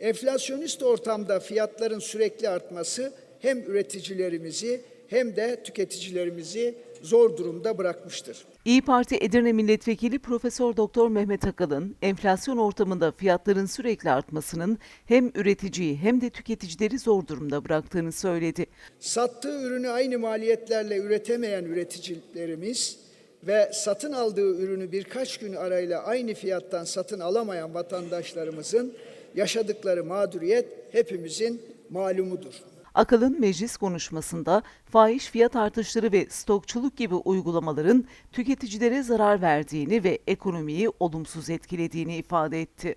Enflasyonist ortamda fiyatların sürekli artması hem üreticilerimizi hem de tüketicilerimizi zor durumda bırakmıştır. İyi Parti Edirne Milletvekili Profesör Doktor Mehmet Akalın, enflasyon ortamında fiyatların sürekli artmasının hem üreticiyi hem de tüketicileri zor durumda bıraktığını söyledi. Sattığı ürünü aynı maliyetlerle üretemeyen üreticilerimiz ve satın aldığı ürünü birkaç gün arayla aynı fiyattan satın alamayan vatandaşlarımızın yaşadıkları mağduriyet hepimizin malumudur. Akalın meclis konuşmasında fahiş fiyat artışları ve stokçuluk gibi uygulamaların tüketicilere zarar verdiğini ve ekonomiyi olumsuz etkilediğini ifade etti.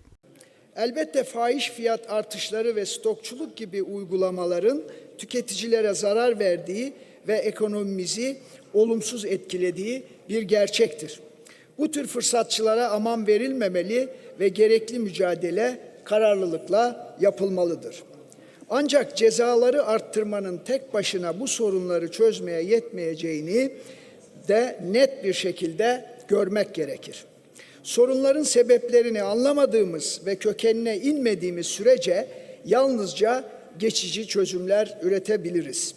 Elbette fahiş fiyat artışları ve stokçuluk gibi uygulamaların tüketicilere zarar verdiği ve ekonomimizi olumsuz etkilediği bir gerçektir. Bu tür fırsatçılara aman verilmemeli ve gerekli mücadele kararlılıkla yapılmalıdır. Ancak cezaları arttırmanın tek başına bu sorunları çözmeye yetmeyeceğini de net bir şekilde görmek gerekir. Sorunların sebeplerini anlamadığımız ve kökenine inmediğimiz sürece yalnızca geçici çözümler üretebiliriz.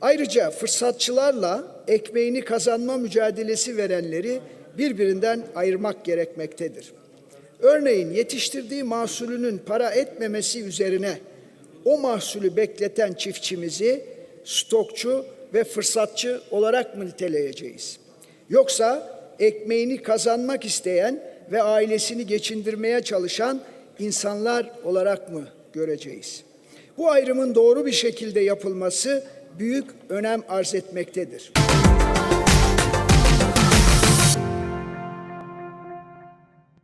Ayrıca fırsatçılarla ekmeğini kazanma mücadelesi verenleri birbirinden ayırmak gerekmektedir. Örneğin yetiştirdiği mahsulünün para etmemesi üzerine o mahsulü bekleten çiftçimizi stokçu ve fırsatçı olarak mı niteleyeceğiz? Yoksa ekmeğini kazanmak isteyen ve ailesini geçindirmeye çalışan insanlar olarak mı göreceğiz? Bu ayrımın doğru bir şekilde yapılması büyük önem arz etmektedir.